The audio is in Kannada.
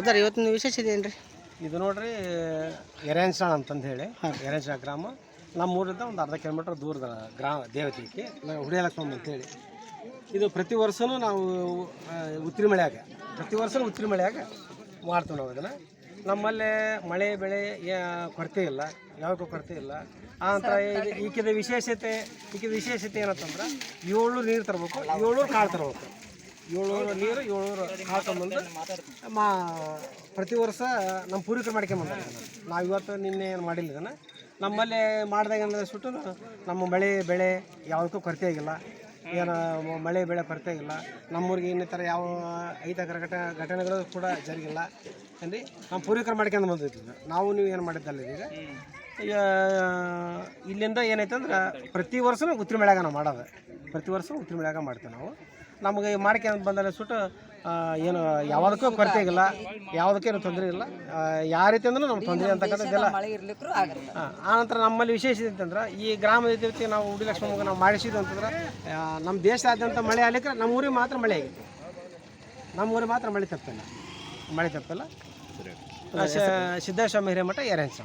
ಅದರ ಇವತ್ತಿನ ವಿಶೇಷ ಇದೇನು ರೀ ಇದು ನೋಡ್ರಿ ಎರೆನ್ಸಾಣ ಅಂತಂದು ಹೇಳಿ ಎರೆನ್ಸಾಣ ಗ್ರಾಮ. ನಮ್ಮ ಊರಿಂದ ಒಂದು ಅರ್ಧ ಕಿಲೋಮೀಟರ್ ದೂರದ ಗ್ರಾಮ ದೇವತೆಗೆ ಹುಡಿಯ ಲಕ್ಷ್ಮಮ್ಮ ಅಂತೇಳಿ. ಇದು ಪ್ರತಿ ವರ್ಷವೂ ನಾವು ಉತ್ತಿರಿ ಮಳೆಯಾಗ ಪ್ರತಿ ವರ್ಷವೂ ಉತ್ತಿರಿ ಮಳೆಯಾಗ ಮಾಡ್ತೀವಿ ನಾವು ಇದನ್ನು. ನಮ್ಮಲ್ಲಿ ಮಳೆ ಬೆಳೆ ಯಾ- ಕೊರತೆ ಇಲ್ಲ ಯಾವಕ್ಕೂ ಕೊರತೆ ಇಲ್ಲ. ಆ ನಂತರ ಈಕಿದ ವಿಶೇಷತೆ ಈಕಿದ ವಿಶೇಷತೆ ಏನಂತಂದ್ರೆ ಏಳ್ನೂರು ನೀರು ತರಬೇಕು ಏಳ್ನೂರು ಕಾಳು ತರಬೇಕು. ಏಳ್ನೂರು ನೀರು, ಏಳ್ನೂರು ಹಾಕೊಂಬಂದು ಮಾ ಪ್ರತಿ ವರ್ಷ ನಮ್ಮ ಪೂರ್ವಿಕರು ಮಾಡ್ಕೊಂಬಂದಾರೆ ನಾವು ಇವತ್ತು ನಿನ್ನೆ ಏನು ಮಾಡಿಲ್ಲ ಇದನ್ನು. ನಮ್ಮಲ್ಲಿ ಮಾಡಿದಾಗ ಅಂದಷ್ಟು ನಮ್ಮ ಮಳೆ ಬೆಳೆ ಯಾವುದಕ್ಕೂ ಕೊರತೆ ಆಗಿಲ್ಲ. ಏನು ಮಳೆ ಬೆಳೆ ಕೊರತೆ ಆಗಿಲ್ಲ. ನಮ್ಮೂರಿಗೆ ಇನ್ನಿತರ ಯಾವ ಐತಕರ ಘಟ ಘಟನೆಗಳು ಕೂಡ ಜರುಗಿಲ್ಲ. ಅಂದರೆ ನಮ್ಮ ಪೂರ್ವಿಕರು ಮಾಡ್ಕೊಂಡು ಬಂದಿದ್ದು ನಾವು ನೀವು ಏನು ಮಾಡಿದ್ದಲ್ಲ ಈಗ. ಇಲ್ಲಿಂದ ಏನೈತೆ ಪ್ರತಿ ವರ್ಷನೂ ಉತ್ತರ ಮಳೆಯಾಗ ನಾವು ಮಾಡೋದು. ಪ್ರತಿ ವರ್ಷ ಉತ್ತರ ಮಳೆಯಾಗ ಮಾಡ್ತೇವೆ ನಾವು. ನಮಗೆ ಮಾಡ್ಕೊಂಡು ಬಂದರೆ ಸುಟ್ಟು ಏನು ಯಾವುದಕ್ಕೂ ಕೊರತೆ ಇಲ್ಲ ಯಾವುದಕ್ಕೇನು ತೊಂದರೆ ಇಲ್ಲ. ಯಾವ ರೀತಿ ಅಂದ್ರೂ ನಮ್ಗೆ ತೊಂದರೆ ಅಂತಕ್ಕಂಥದ್ದೆಲ್ಲ ಮಳೆ ಇರ್ಲಿಕ್ಕೂ ಆಗಲ್ಲ. ಆ, ಆನಂತರ ನಮ್ಮಲ್ಲಿ ವಿಶೇಷ ಅಂತಂದ್ರೆ ಈ ಗ್ರಾಮದ ದೇವತೆ ನಾವು ಉಡಿ ಲಕ್ಷ್ಮಮ್ಮಗೆ ನಾವು ಮಾಡಿಸಿದ್ದು ಅಂತಂದ್ರೆ ನಮ್ಮ ದೇಶದಾದ್ಯಂತ ಮಳೆ ಆಗ್ಲಿಕ್ಕೆ ನಮ್ಮ ಊರಿಗೆ ಮಾತ್ರ ಮಳೆ ಆಗಿದೆ ನಮ್ಮ ಊರಿಗೆ ಮಾತ್ರ ಮಳೆ ತಪ್ಪಿಲ್ಲ. ಮಳೆ ತಪ್ಪಿಲ್ಲ. ಸಿದ್ದೇಶ್ವರ ಹಿರೇಮಠ ಎರೆನ್ಸ